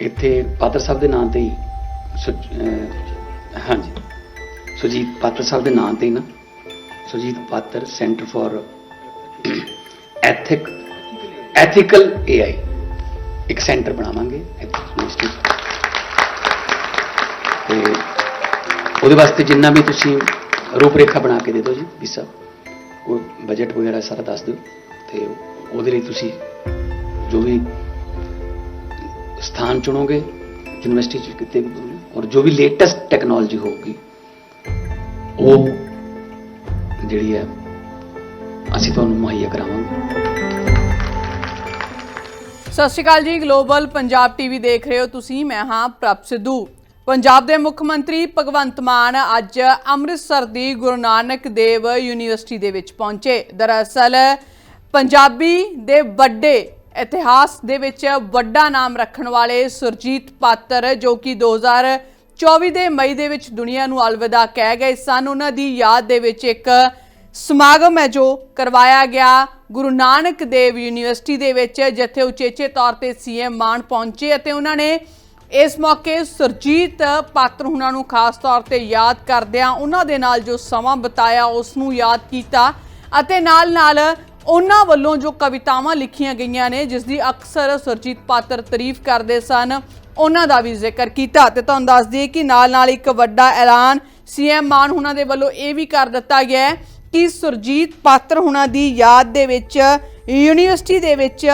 ਇੱਥੇ ਪਾਤਰ ਸਾਹਿਬ ਦੇ ਨਾਂ ਤੇ ਹੀ ਹਾਂਜੀ। ਸੁਜੀਤ ਪਾਤਰ ਸਾਹਿਬ ਦੇ ਨਾਂ ਤੇ ਹੀ ਨਾ। Sujit Patar centre for ethic ethical AI ਇੱਕ ਸੈਂਟਰ ਬਣਾਵਾਂਗੇ। ਇੱਥੇ ਯੂਨੀਵਰਸਿਟੀ। ਤੇ ਉਹਦੇ ਵਾਸਤੇ ਜਿੰਨਾ ਵੀ ਤੁਸੀਂ ਰੂਪਰੇਖਾ ਬਣਾ ਕੇ ਦੇ ਦਿਓ ਜੀ, ਵੀ ਸਾਹਿਬ ਉਹ ਬਜਟ ਵਗੈਰਾ ਸਾਰਾ ਦੱਸ ਦਿਓ। ਤੇ ਉਹਦੇ ਲਈ ਤੁਸੀਂ ਜੋ ਵੀ ਸਥਾਨ ਚੁਣੋਗੇ ਯੂਨੀਵਰਸਿਟੀ ਚ ਕਿਤੇ ਵੀ ਚੁਣੋਗੇ, ਔਰ ਜੋ ਹੋਊਗੀ ਉਹ ਜਿਹੜੀ ਹੈ ਅਸੀਂ ਤੁਹਾਨੂੰ ਮੁਹੱਈਆ ਕਰਾਵਾਂਗੇ। ਸਤਿ ਸ਼੍ਰੀ ਅਕਾਲ ਜੀ ਗਲੋਬਲ ਪੰਜਾਬ ਟੀਵੀ ਦੇਖ ਰਹੇ ਹੋ ਤੁਸੀਂ ਮੈਂ ਹਾਂ ਪ੍ਰਭ ਸਿੱਧੂ। ਪੰਜਾਬ ਦੇ ਮੁੱਖ ਮੰਤਰੀ ਭਗਵੰਤ ਮਾਨ ਅੱਜ ਅੰਮ੍ਰਿਤਸਰ ਦੀ ਗੁਰੂ ਨਾਨਕ ਦੇਵ ਯੂਨੀਵਰਸਿਟੀ ਦੇ ਵਿੱਚ ਪਹੁੰਚੇ। ਦਰਅਸਲ ਪੰਜਾਬੀ ਦੇ ਵੱਡੇ ਇਤਿਹਾਸ ਦੇ ਵਿੱਚ ਵੱਡਾ ਨਾਮ ਰੱਖਣ ਵਾਲੇ ਸੁਰਜੀਤ ਪਾਤਰ, ਜੋ ਕਿ 2024 ਦੇ ਮਈ ਦੇ ਵਿੱਚ ਦੁਨੀਆ ਨੂੰ ਅਲਵਿਦਾ ਕਹਿ ਗਏ ਸਨ। ਉਹਨਾਂ ਦੀ ਯਾਦ ਦੇ ਵਿੱਚ ਇੱਕ ਸਮਾਗਮ ਹੈ, ਜੋ ਕਰਵਾਇਆ ਗਿਆ ਗੁਰੂ ਨਾਨਕ ਦੇਵ ਯੂਨੀਵਰਸਿਟੀ ਦੇ ਵਿੱਚ, ਜਿੱਥੇ ਉਚੇਚੇ ਤੌਰ ਤੇ ਸੀਐਮ ਮਾਨ ਪਹੁੰਚੇ ਅਤੇ ਉਹਨਾਂ ਨੇ ਇਸ ਮੌਕੇ ਸੁਰਜੀਤ ਪਾਤਰ ਉਹਨਾਂ ਨੂੰ ਖਾਸ ਤੌਰ ਤੇ ਯਾਦ ਕਰਦਿਆਂ ਉਹਨਾਂ ਦੇ ਨਾਲ ਜੋ ਸਮਾਂ ਬਿਤਾਇਆ, ਉਸ ਨੂੰ ਯਾਦ ਕੀਤਾ ਅਤੇ ਨਾਲ-ਨਾਲ ਉਹਨਾਂ ਵੱਲੋਂ ਜੋ ਕਵਿਤਾਵਾਂ ਲਿਖੀਆਂ ਗਈਆਂ ਨੇ, ਜਿਸ ਦੀ ਅਕਸਰ ਸੁਰਜੀਤ ਪਾਤਰ ਤਾਰੀਫ ਕਰਦੇ ਸਨ, ਉਹਨਾਂ ਦਾ ਵੀ ਜ਼ਿਕਰ ਕੀਤਾ। ਤੇ ਤੁਹਾਨੂੰ ਦੱਸ ਦਈਏ ਕਿ ਨਾਲ-ਨਾਲ ਇੱਕ ਵੱਡਾ ਐਲਾਨ ਸੀਐਮ ਮਾਨ ਹੁਣਾਂ ਦੇ ਵੱਲੋਂ ਇਹ ਵੀ ਕਰ ਦਿੱਤਾ ਗਿਆ ਕਿ ਸੁਰਜੀਤ ਪਾਤਰ ਹੁਣਾਂ ਦੀ ਯਾਦ ਦੇ ਵਿੱਚ, ਯੂਨੀਵਰਸਿਟੀ ਦੇ ਵਿੱਚ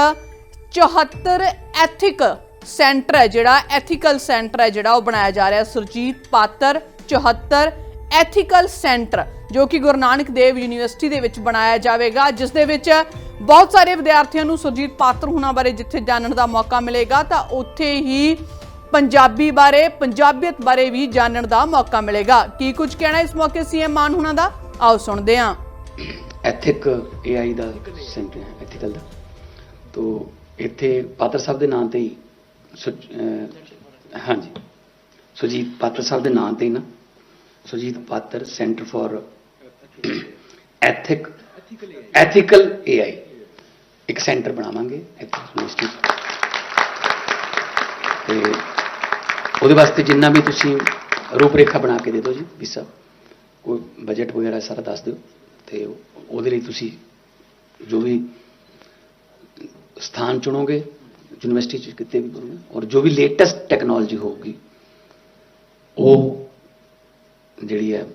74 ਐਥਿਕ ਸੈਂਟਰ ਹੈ, ਜਿਹੜਾ ਐਥੀਕਲ ਸੈਂਟਰ ਹੈ, ਜਿਹੜਾ ਉਹ ਬਣਾਇਆ ਜਾ ਰਿਹਾ ਸੁਰਜੀਤ ਪਾਤਰ 74 ਐਥੀਕਲ ਸੈਂਟਰ ਜੋ ਕਿ ਗੁਰੂ ਨਾਨਕ ਦੇਵ ਯੂਨੀਵਰਸਿਟੀ ਦੇ ਵਿੱਚ ਬਣਾਇਆ ਜਾਵੇਗਾ, ਜਿਸ ਦੇ ਵਿੱਚ ਬਹੁਤ ਸਾਰੇ ਵਿਦਿਆਰਥੀਆਂ ਨੂੰ ਸੁਰਜੀਤ ਪਾਤਰ ਹੁਣਾਂ ਬਾਰੇ ਜਿੱਥੇ ਜਾਣਨ ਦਾ ਮੌਕਾ ਮਿਲੇਗਾ, ਤਾਂ ਉੱਥੇ ਹੀ ਪੰਜਾਬੀ ਬਾਰੇ, ਪੰਜਾਬੀਅਤ ਬਾਰੇ ਵੀ ਜਾਣਨ ਦਾ ਮੌਕਾ ਮਿਲੇਗਾ। ਕੀ ਕੁਝ ਕਹਿਣਾ ਇਸ ਮੌਕੇ ਸੀਐਮ ਮਾਨ ਹੁਣਾਂ ਦਾ? ਆਓ ਸੁਣਦੇ ਹਾਂ। ਐਥਿਕ ਏਆਈ ਦਾ ਸੈਂਟਰ ਹੈ ਐਥੀਕਲ ਦਾ ਤੋ ਇੱਥੇ ਪਾਤਰ ਸਾਹਿਬ ਦੇ ਨਾਂ ਤੇ ਹੀ ਹਾਂਜੀ ਸੁਜੀਤ ਪਾਤਰ ਸਾਹਿਬ ਦੇ ਨਾਂ ਤੇ ਹੀ ਨਾ Sujit Patar centre for ethic ethical AI ਇੱਕ ਸੈਂਟਰ ਬਣਾਵਾਂਗੇ ਇੱਥੇ ਯੂਨੀਵਰਸਿਟੀ। ਤੇ ਉਹਦੇ ਵਾਸਤੇ ਜਿੰਨਾ ਵੀ ਤੁਸੀਂ ਰੂਪਰੇਖਾ ਬਣਾ ਕੇ ਦੇ ਦਿਓ ਜੀ ਵੀ ਸਾਹਿਬ ਉਹ ਬਜਟ ਵਗੈਰਾ ਸਾਰਾ ਦੱਸ ਦਿਓ। ਤੇ ਉਹਦੇ ਲਈ ਤੁਸੀਂ ਜੋ ਵੀ ਸਥਾਨ ਚੁਣੋਗੇ ਯੂਨੀਵਰਸਿਟੀ ਚ ਕਿਤੇ ਵੀ ਚੁਣੋਗੇ, ਔਰ ਜੋ ਵੀ ਲੇਟੈਸਟ ਟੈਕਨੋਲੋਜੀ ਹੋਊਗੀ ਉਹ ਜਿਹੜੀ ਹੈ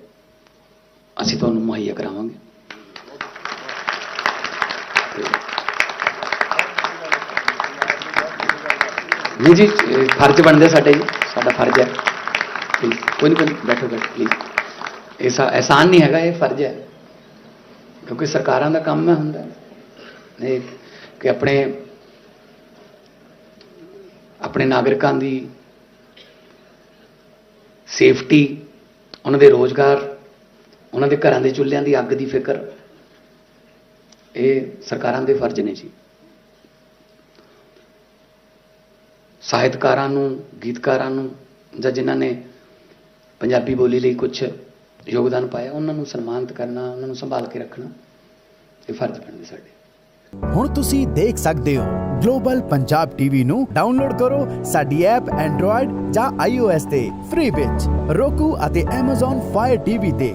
ਅਸੀਂ ਤੁਹਾਨੂੰ ਮੁਹੱਈਆ ਕਰਾਵਾਂਗੇ। ਨਹੀਂ ਜੀ ਫਰਜ਼ ਬਣਦੇ ਸਾਡੇ ਜੀ, ਸਾਡਾ ਫਰਜ਼ ਹੈ। ਕੋਈ ਨਹੀਂ ਕੋਈ ਬੈਠੋ ਬੈਠੋ ਪਲੀਜ਼ ਇਹ ਸਾ- ਨਹੀਂ ਹੈਗਾ, ਇਹ ਫਰਜ਼ ਹੈ। ਕਿਉਂਕਿ ਸਰਕਾਰਾਂ ਦਾ ਕੰਮ ਹੈ ਹੁੰਦਾ। ਇਹ ਕਿ ਆਪਣੇ ਆਪਣੇ ਨਾਗਰਿਕਾਂ ਦੀ ਸੇਫਟੀ, ਉਹਨਾਂ ਦੇ ਰੋਜ਼ਗਾਰ ਉਹਨਾਂ ਦੇ ਘਰਾਂ ਦੇ ਚੁੱਲ੍ਹਿਆਂ ਦੀ ਅੱਗ ਦੀ ਫਿਕਰ। ਇਹ ਸਰਕਾਰਾਂ ਦੇ ਫਰਜ਼ ਨੇ ਜੀ। ਸਾਹਿਤਕਾਰਾਂ ਨੂੰ, ਗੀਤਕਾਰਾਂ ਨੂੰ ਜਾਂ ਜਿਨ੍ਹਾਂ ਨੇ ਪੰਜਾਬੀ ਬੋਲੀ ਲਈ ਕੁਝ ਯੋਗਦਾਨ ਪਾਇਆ, ਉਹਨਾਂ ਨੂੰ ਸਨਮਾਨਿਤ ਕਰਨਾ, ਉਹਨਾਂ ਨੂੰ ਸੰਭਾਲ ਕੇ ਰੱਖਣਾ, ਇਹ ਫਰਜ਼ ਬਣਦੇ ਸਾਡੇ। ਹੁਣ ਤੁਸੀਂ ਦੇਖ ਸਕਦੇ ਹੋ, ਗਲੋਬਲ ਪੰਜਾਬ ਟੀਵੀ ਨੂੰ ਡਾਊਨਲੋਡ ਕਰੋ ਸਾਡੀ ਐਪ ਐਂਡਰੋਇਡ ਜਾਂ iOS ਤੇ, ਫ੍ਰੀ ਵਿੱਚ roku ਅਤੇ Amazon Fire TV ਤੇ।